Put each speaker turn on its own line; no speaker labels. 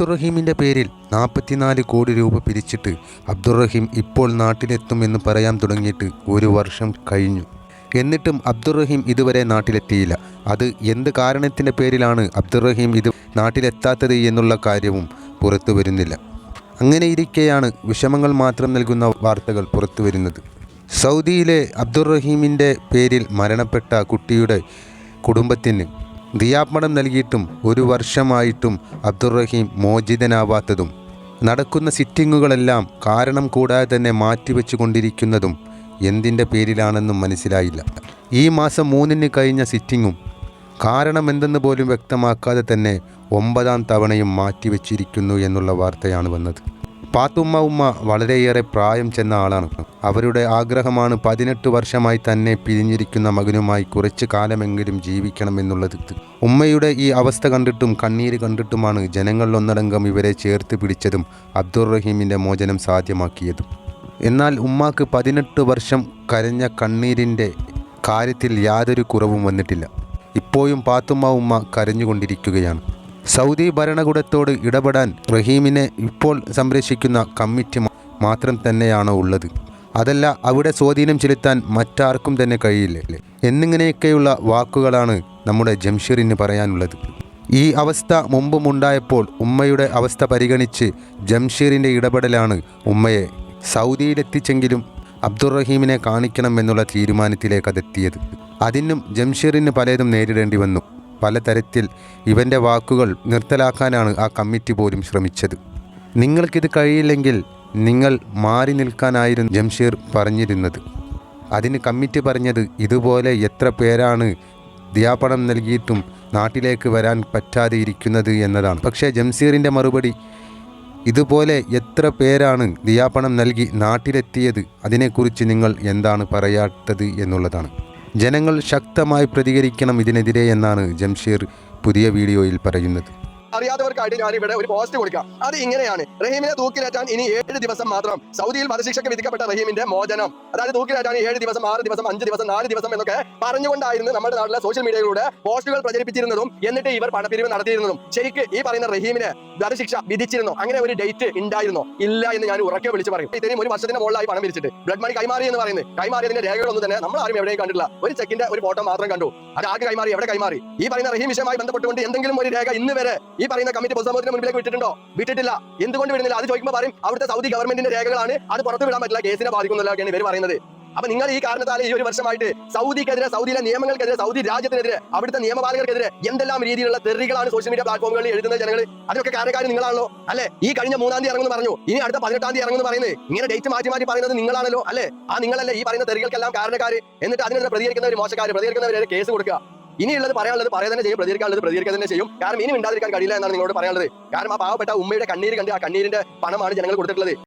അബ്ദുറഹീമിന്റെ പേരിൽ നാൽപ്പത്തിനാല് കോടി രൂപ പിരിച്ചിട്ട് അബ്ദുറഹീം ഇപ്പോൾ നാട്ടിലെത്തുമെന്ന് പറയാൻ തുടങ്ങിയിട്ട് ഒരു വർഷം കഴിഞ്ഞു. എന്നിട്ടും അബ്ദുറഹീം ഇതുവരെ നാട്ടിലെത്തിയില്ല. അത് എന്ത് കാരണത്തിന്റെ പേരിലാണ് അബ്ദുറഹീം ഇത് നാട്ടിലെത്താത്തത് എന്നുള്ള കാര്യവും പുറത്തു വരുന്നില്ല. അങ്ങനെ ഇരിക്കെയാണ് വിഷമങ്ങൾ മാത്രം നൽകുന്ന വാർത്തകൾ പുറത്തു വരുന്നത്. സൗദിയിലെ അബ്ദുറഹീമിന്റെ പേരിൽ മരണപ്പെട്ട കുട്ടിയുടെ കുടുംബത്തിന് ദിയാപണം നൽകിയിട്ടും ഒരു വർഷമായിട്ടും അബ്ദുറഹീം മോചിതനാവാത്തതും നടക്കുന്ന സിറ്റിങ്ങുകളെല്ലാം കാരണം കൂടാതെ തന്നെ മാറ്റിവെച്ചു കൊണ്ടിരിക്കുന്നതും എന്തിന്റെ പേരിലാണെന്നും മനസ്സിലായില്ല. ഈ മാസം മൂന്നിന് കഴിഞ്ഞ സിറ്റിങ്ങും കാരണം എന്തെന്ന് പോലും വ്യക്തമാക്കാതെ തന്നെ ഒമ്പതാം തവണയും മാറ്റിവെച്ചിരിക്കുന്നു എന്നുള്ള വാർത്തയാണ് വന്നത്. പാത്തുമ്മ ഉമ്മ വളരെയേറെ പ്രായം ചെന്ന ആളാണ്. അവരുടെ ആഗ്രഹമാണ് പതിനെട്ട് വർഷമായി തന്നെ പിരിഞ്ഞിരിക്കുന്ന മകനുമായി കുറച്ച് കാലമെങ്കിലും ജീവിക്കണമെന്നുള്ളത്. ഉമ്മയുടെ ഈ അവസ്ഥ കണ്ടിട്ടും കണ്ണീര് കണ്ടിട്ടുമാണ് ജനങ്ങൾ ഒന്നടങ്കം ഇവരെ ചേർത്ത് പിടിച്ചതും അബ്ദുൾ റഹീമിന്റെ മോചനം സാധ്യമാക്കിയതും. എന്നാൽ ഉമ്മാക്ക് പതിനെട്ട് വർഷം കരഞ്ഞ കണ്ണീരിന്റെ കാര്യത്തിൽ യാതൊരു കുറവും വന്നിട്ടില്ല. ഇപ്പോഴും പാത്തുമ്മ ഉമ്മ കരഞ്ഞുകൊണ്ടിരിക്കുകയാണ്. സൗദി ഭരണകൂടത്തോട് ഇടപെടാൻ റഹീമിനെ ഇപ്പോൾ സംരക്ഷിക്കുന്ന കമ്മിറ്റി മാത്രം തന്നെയാണോ ഉള്ളത്? അതല്ല അവിടെ സ്വാധീനം ചെലുത്താൻ മറ്റാർക്കും തന്നെ കഴിയില്ലേ? എന്നിങ്ങനെയൊക്കെയുള്ള വാക്കുകളാണ് നമ്മുടെ ജംഷീറിന് പറയാനുള്ളത്. ഈ അവസ്ഥ മുമ്പും ഉണ്ടായപ്പോൾ ഉമ്മയുടെ അവസ്ഥ പരിഗണിച്ച് ജംഷീറിന്റെ ഇടപെടലാണ് ഉമ്മയെ സൗദിയിലെത്തിച്ചെങ്കിലും അബ്ദുറഹീമിനെ കാണിക്കണം എന്നുള്ള തീരുമാനത്തിലേക്ക് അതെത്തിയത്. അതിനും ജംഷീറിന് പലതും നേരിടേണ്ടി വന്നു. പലതരത്തിൽ ഇവന്റെ വാക്കുകൾ നിർത്തലാക്കാനാണ് ആ കമ്മിറ്റി പോലും ശ്രമിച്ചത്. നിങ്ങൾക്കിത് കഴിയില്ലെങ്കിൽ നിങ്ങൾ മാറി നിൽക്കാനായിരുന്നു ജംഷീർ പറഞ്ഞിരുന്നത്. അതിന് കമ്മിറ്റി പറഞ്ഞത് ഇതുപോലെ എത്ര പേരാണ് ദിയാപണം നൽകിയിട്ടും നാട്ടിലേക്ക് വരാൻ പറ്റാതെ ഇരിക്കുന്നത് എന്നതാണ്. പക്ഷേ ജംസീറിന്റെ മറുപടി ഇതുപോലെ എത്ര പേരാണ് ദിയാപണം നൽകി നാട്ടിലെത്തിയത്? അതിനെക്കുറിച്ച് നിങ്ങൾ എന്താണ് പറയാത്തത്? എന്നുള്ളതാണ്. ജനങ്ങൾ ശക്തമായി പ്രതികരിക്കണം ഇതിനെതിരെ എന്നാണ് ജംഷീർ പുതിയ വീഡിയോയിൽ പറയുന്നത്.
അറിയാത്തവർക്കായിട്ട് ഞാൻ ഇവിടെ ഒരു പോസ്റ്റ് കൊടുക്കാം. അത് ഇങ്ങനെയാണ്. റഹീമിനെ തൂക്കിലേറ്റാൻ ഇനി ഏഴ് ദിവസം മാത്രം. സൗദിയിൽ വധശിക്ഷയ്ക്ക് വിധിക്കപ്പെട്ട റഹീമിന്റെ മോചനം. അതായത് തൂക്കിലേറ്റാൻ ഏഴ് ദിവസം ആറ് ദിവസം അഞ്ച് ദിവസം നാല് ദിവസം എന്നൊക്കെ പറഞ്ഞുകൊണ്ടായിരുന്നു നമ്മുടെ നാട്ടിലെ സോഷ്യൽ മീഡിയയിലൂടെ പോസ്റ്റുകൾ പ്രചരിപ്പിച്ചിരുന്നതും എന്നിട്ട് ഇവർ പണപ്പിരിവ് നടത്തിയിരുന്നതും. ശരിക്ക് ഈ പറയുന്ന റഹീമിനെ വധശിക്ഷ വിധിച്ചിരുന്നു? അങ്ങനെ ഒരു ഡേറ്റ് ഉണ്ടായിരുന്നോ ഇല്ല എന്ന് ഞാൻ ഉറക്കെ വിളിച്ചു പറയും. ഇത്രയും ഒരു വർഷത്തിന് മുകളിലായി പണം പിരിച്ചിട്ട്. ബ്ലഡ് മണി കൈമാറി എന്ന് പറയുന്നത്. കൈമാറിയതിന്റെ രേഖകളൊന്നും തന്നെ നമ്മൾ ആരും എവിടെയും കണ്ടില്ല ഒരു ചെക്കിന്റെ ഒരു ഫോട്ടോ മാത്രം കണ്ടു. അത് ആർക്ക് കൈമാറി? എവിടെ കൈമാറി? ഈ പറയുന്ന റഹീം വിഷയമായി ബന്ധപ്പെട്ടുകൊണ്ട് എന്തെങ്കിലും ഒരു രേഖ ഇന്ന് വരെ ഈ പറയുന്ന കമ്മിറ്റി പൊതുസമൂഹത്തിന് മുൻപിലേക്ക് വിട്ടിട്ടുണ്ടോ? വിട്ടിട്ടില്ല. എന്തുകൊണ്ട് വിടുന്നില്ല? അത് ചോദിക്കുമ്പോൾ പറയും അവിടുത്തെ സൗദി ഗവൺമെന്റിന്റെ രേഖകളാണ്. അത് പുറത്തു വിടാൻ പറ്റില്ല കേസിനെ ബാധിക്കുന്നില്ലൊക്കെയാണ് ഇവർ പറയുന്നത്. അപ്പൊ നിങ്ങൾ ഈ കാരണത്താൽ ഈ ഒരു വർഷമായിട്ട് സൗദിക്കെതിരെ സൗദിയിലെ നിയമങ്ങൾക്കെതിരെ സൗദി രാജ്യത്തിനെതിരെ അവിടുത്തെ നിയമപാലകർക്കെതിരെ എന്തെല്ലാം രീതിയിലുള്ള തെറികളാണ് സോഷ്യൽ മീഡിയ പ്ലാറ്റ്ഫോമുകളിൽ എഴുതുന്ന ജനങ്ങൾ അതിനൊക്കെ കാരണക്കാർ നിങ്ങളാണല്ലോ അല്ലെ? ഈ കഴിഞ്ഞ മൂന്നാം തീയതി ഇറങ്ങുന്നു പറഞ്ഞു. ഇനി അടുത്ത പതിനെട്ടാം തീയതി ഇറങ്ങുന്നു പറയുന്നത് ഇങ്ങനെ ഡേറ്റ് മാറ്റി മാറ്റി പറയുന്നത് നിങ്ങളാണല്ലോ അല്ലെ? ആ നിങ്ങളല്ലേ ഈ പറയുന്ന തെറികൾക്കെല്ലാം കാരണക്കാർ എന്നിട്ട് അതിനെതിരെ പ്രതികരിക്കുന്നവർ മോശക്കാർ പ്രതികരിക്കുന്നവരെ കേസ് കൊടുക്കുക. ഇനിയുള്ളത് പറയാനുള്ളത് പറയാൻ തന്നെ ചെയ്യും പ്രതികരിക്കാനുള്ളത് പ്രതികരിക്കാൻ തന്നെ ചെയ്യും. കാരണം ഇനി മിണ്ടാതിരിക്കാൻ കഴിയില്ല എന്നാണ് നിങ്ങളോട് പറയാനുള്ളത്. കാരണം ആ പാവപ്പെട്ട ഉമ്മയുടെ കണ്ണീര് കണ്ട് ആ കണ്ണീരിന്റെ പണമാണ് ജനങ്ങൾ കൊടുത്തിട്ടുള്ളത്.